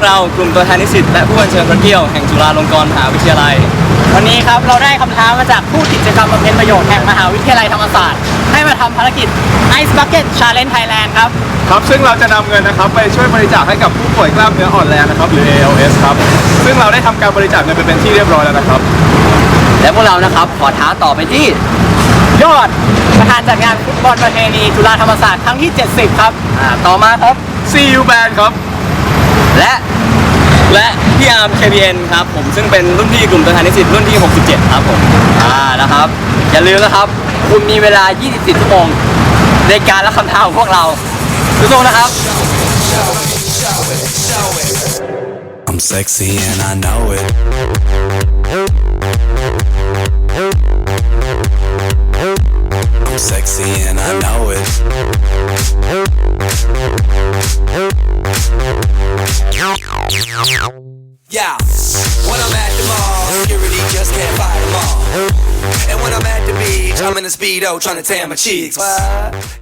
กเรากลุ่มตัวแทนนิสิตและผู้บัญเชิญพระเกี่ยวแห่งจุฬาลงกรณ์มหาวิทยาลัย วันนี้ครับเราได้คำท้ามาจากผู้กิจกรรมบำเพ็ญประโยชน์แห่งมหาวิทยาลัยธรรมศาสตร์ ให้มาทำภารกิจ Ice Bucket Challenge Thailand ครับ ครับซึ่งเราจะนำเงินนะครับไปช่วยบริจาคให้กับผู้ป่วยกล้ามเนื้ออ่อนแรงนะครับหรือ ALS ครับซึ่งเราได้ทำการบริจาคเงินไปเป็นที่เรียบร้อยแล้วนะครับ และพวกเรานะครับขอท้าต่อไปที่ ยอดประธานจัดงานฟุตบอลประเพณีจุฬาธรรมศาสตร์ครั้งที่ 70 ครับ อ่าต่อมาครับ CU Band ครับ และและพี่อาร์ม KBN ครับผมซึ่งเป็นรุ่นพี่กลุ่มตัวแทนนิสิตรุ่นที่ 67 ครับผมอ่านะครับ อย่าลืมนะครับ คุณมีเวลา 24 ชั่วโมงในการรับคำท้าของพวกเราสู้ๆนะครับ I'm sexy and I know it. I'm sexy and I know it. Yeah, when I'm at the mall, security just can't fight them all. And when I'm at the beach, I'm in a speedo trying to tan my cheeks. What?